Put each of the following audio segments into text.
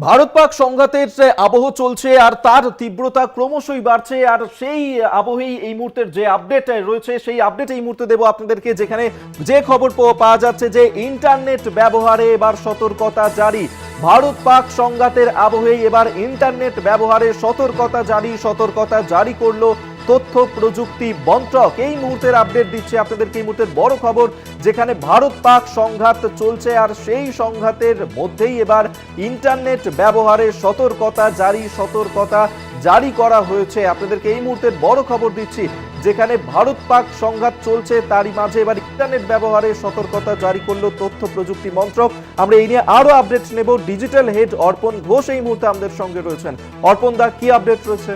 ভারত পাক সংঘাতের আবহ চলছে আর তার তীব্রতা ক্রমশই বাড়ছে, আর সেই আবহেই এই মুহূর্তের যে আপডেট রয়েছে, সেই আপডেট এই মুহূর্তে দেবো আপনাদেরকে, যেখানে যে খবর পাওয়া- যাচ্ছে যে ইন্টারনেট ব্যবহারে এবার সতর্কতা জারি। ভারত পাক সংঘাতের আবহেই এবার ইন্টারনেট ব্যবহারে সতর্কতা জারি সতর্কতা জারি করল তথ্য প্রযুক্তি মন্ত্রক। এই মুহূর্তের আপডেট দিচ্ছে আপনাদেরকে। এই মুহূর্তের বড় খবর, যেখানে ভারত পাক সংঘাত চলছে, আর সেই সংঘাতের মধ্যেই এবার ইন্টারনেট ব্যবহারে সতর্কতা জারি সতর্কতা জারি করা হয়েছে। আপনাদেরকে এই মুহূর্তের বড় খবর দিচ্ছি, যেখানে ভারত পাক সংঘাত চলছে, তারই মাঝে এবার ইন্টারনেট ব্যবহারে সতর্কতা জারি করল তথ্য প্রযুক্তি মন্ত্রক। আমরা এই নিয়ে আরও আপডেট নেব। ডিজিটাল হেড অর্পণ ঘোষ এই মুহূর্তে আমাদের সঙ্গে রয়েছেন। অর্পণ দা, কি আপডেট রয়েছে?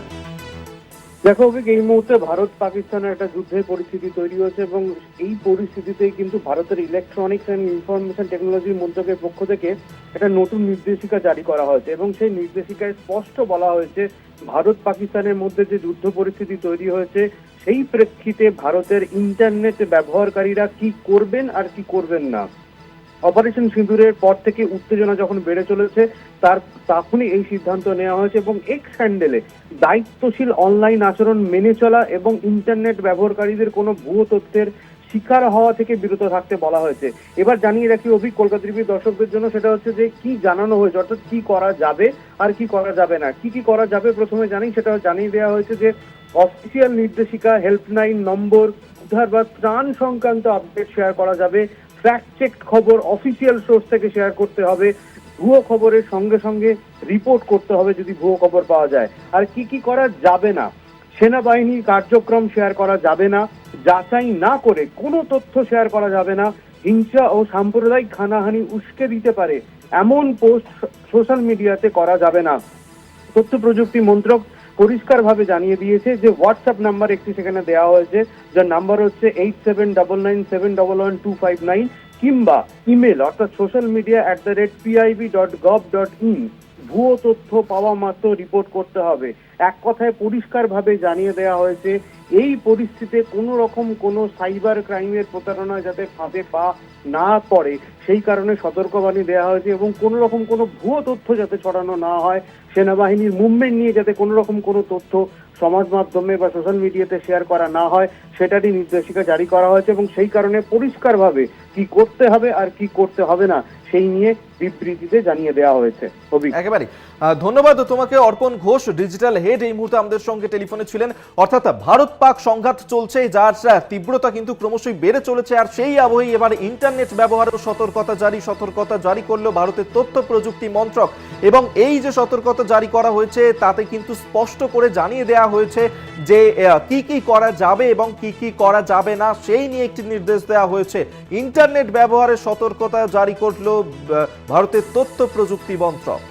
দেখো এই মুহূর্তে ভারত পাকিস্তানের একটা যুদ্ধের পরিস্থিতি তৈরি হয়েছে এবং এই পরিস্থিতিতে কিন্তু ভারতের ইলেকট্রনিক্স অ্যান্ড ইনফরমেশন টেকনোলজি মন্ত্রকের পক্ষ থেকে একটা নতুন নির্দেশিকা জারি করা হয়েছে এবং সেই নির্দেশিকায় স্পষ্ট বলা হয়েছে, ভারত পাকিস্তানের মধ্যে যে যুদ্ধ পরিস্থিতি তৈরি হয়েছে, সেই প্রেক্ষিতে ভারতের ইন্টারনেট ব্যবহারকারীরা কি করবেন আর কি করবেন না। অপারেশন সিঁদুরের পর থেকে উত্তেজনা যখন বেড়ে চলেছে, তার তখনই এই সিদ্ধান্ত নেওয়া হয়েছে এবং এক্স হ্যান্ডেলে দায়িত্বশীল অনলাইন আচরণ মেনে চলা এবং ইন্টারনেট ব্যবহারকারীদের কোনো ভুয়ো তথ্যের শিকার হওয়া থেকে বিরত থাকতে বলা হয়েছে। এবার জানিয়ে রাখি অভিক কলকাতা দর্শকদের জন্য সেটা হচ্ছে যে, কি জানানো হয়েছে, অর্থাৎ কি করা যাবে আর কি করা যাবে না। কি কি করা যাবে প্রথমে জানি সেটা জানিয়ে দেওয়া হয়েছে যে অফিসিয়াল নির্দেশিকা হেল্পলাইন নম্বর, উদ্ধার বা ত্রাণ সংক্রান্ত আপডেট শেয়ার করা যাবে। ফ্যাক্ট চেক খবর অফিসিয়াল সোর্স থেকে শেয়ার করতে হবে। ভুয়ো খবরের সঙ্গে সঙ্গে রিপোর্ট করতে হবে যদি ভুয়ো খবর পাওয়া যায়। আর কি কি করা যাবে না? সেনাবাহিনীর কার্যক্রম শেয়ার করা যাবে না। যাচাই না করে কোনো তথ্য শেয়ার করা যাবে না। হিংসা ও সাম্প্রদায়িক হানাহানি উস্কে দিতে পারে। এমন পোস্ট সোশ্যাল মিডিয়াতে করা যাবে না। তথ্য প্রযুক্তি মন্ত্রক পরিষ্কারভাবে জানিয়ে দিয়েছে যে হোয়াটসঅ্যাপ নাম্বার একটি সেখানে দেওয়া হয়েছে, যার নাম্বার হচ্ছে eight seven double nine seven double one two five nine কিংবা ইমেল অর্থাৎ social media at the rate PIB dot gov dot in ভুয়ো তথ্য পাওয়া মাত্র রিপোর্ট করতে হবে। এক কথায় পরিষ্কারভাবে জানিয়ে দেওয়া হয়েছে, এই পরিস্থিতিতে কোনো রকম কোনো সাইবার ক্রাইমের প্রতারণা যাতে ফাঁদে পা না পড়ে, সেই কারণে সতর্কবাণী দেওয়া হয়েছে এবং কোনো রকম কোনো ভুয়ো তথ্য যাতে ছড়ানো না হয়। সেনাবাহিনীর মুভমেন্ট নিয়ে যাতে কোনো রকম কোনো তথ্য সমাজ মাধ্যমে বা সোশ্যাল মিডিয়াতে শেয়ার করা না হয়, সেটারই নির্দেশিকা জারি করা হয়েছে এবং সেই কারণে পরিষ্কারভাবে কি করতে হবে আর কি করতে হবে না, সেই নিয়ে বিবৃতিতে জানিয়ে দেওয়া হয়েছে। একেবারে ধন্যবাদ তোমাকে, অর্পণ ঘোষ ডিজিটাল হেড এই মুহূর্তে আমাদের সঙ্গে টেলিফোনে ছিলেন। অর্থাৎ ভারত পাক সংঘাত চলছে, যার তীব্রতা কিন্তু ক্রমশই বেড়ে চলেছে, আর সেই আবহেই এবার ইন্টারনেট ব্যবহারের সতর্কতা জারি সতর্কতা জারি করল ভারতের তথ্য প্রযুক্তি মন্ত্রক। এবং এই যে সতর্কতা জারি করা হয়েছে, তাতে কিন্তু স্পষ্ট করে জানিয়ে দেওয়া হয়েছে যে কি কি করা যাবে এবং কি কি করা যাবে না, সেই নিয়ে একটি নির্দেশ দেওয়া হয়েছে। ইন্টারনেট ব্যবহারের সতর্কতা জারি করল ভারতের তথ্য প্রযুক্তি মন্ত্রক।